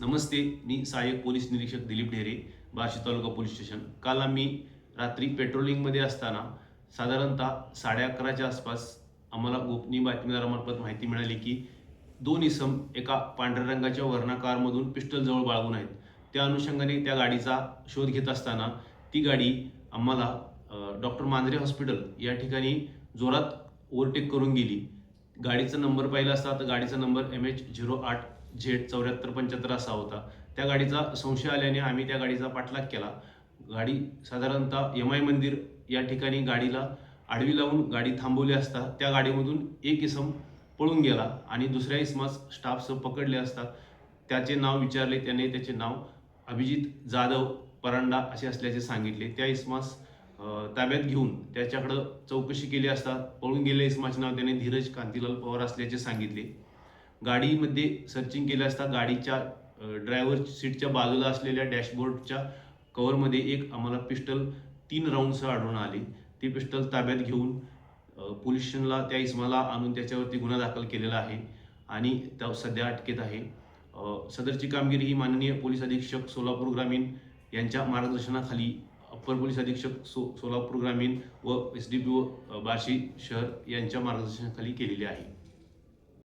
नमस्ते मी सहाय्यक पोलीस निरीक्षक Dilip Dhere Barshi taluka police station. काल आम्ही रात्री पेट्रोलिंगमध्ये असताना साधारणतः साडे अकराच्या आसपास आम्हाला गोपनीय बातमीदारामार्फत माहिती मिळाली की दोन इसम एका पांढऱ्या रंगाच्या वर्णा कारमधून पिस्टलजवळ बाळगून आहेत. त्या अनुषंगाने त्या गाडीचा शोध घेत असताना ती गाडी आम्हाला डॉक्टर मांजरे हॉस्पिटल या ठिकाणी जोरात ओव्हरटेक करून गेली. गाडीचा नंबर पाहिला असता तर गाडीचा नंबर एम एच झिरो आठ झेड चौऱ्याहत्तर पंच्याहत्तर असा होता. त्या गाडीचा संशय आल्याने आम्ही त्या गाडीचा पाठलाग केला. गाडी साधारणतः एम आय मंदिर या ठिकाणी गाडीला आडवी लावून गाडी थांबवली असता त्या गाडीमधून एक इसम पळून गेला आणि दुसऱ्या इसमास स्टाफसह पकडले असता. त्याचे नाव विचारले त्याने त्याचे नाव अभिजित जाधव परांडा असे असल्याचे सांगितले. त्या इसमास ताब्यात घेऊन त्याच्याकडं चौकशी केली असता पळून गेले इसमाचे नाव त्याने धीरज कांतीलाल पवार असल्याचे सांगितले. गाडीमध्ये सर्चिंग केलं असता गाडीच्या ड्रायव्हर सीटच्या बाजूला असलेल्या डॅशबोर्डच्या कव्हरमध्ये एक आम्हाला पिस्टल तीन राऊंडसह आढळून आले. ती पिस्टल ताब्यात घेऊन अ, पोलीस स्टेशनला त्या इसमाला आणून त्याच्यावरती गुन्हा दाखल केलेला आहे आणि त्या सध्या अटकेत आहे. सदरची कामगिरी ही माननीय पोलीस अधीक्षक सोलापूर ग्रामीण यांच्या मार्गदर्शनाखाली अप्पर पोलीस अधीक्षक सो सोलापूर ग्रामीण व S D P O Barshi शहर यांच्या मार्गदर्शनाखाली केलेली आहे.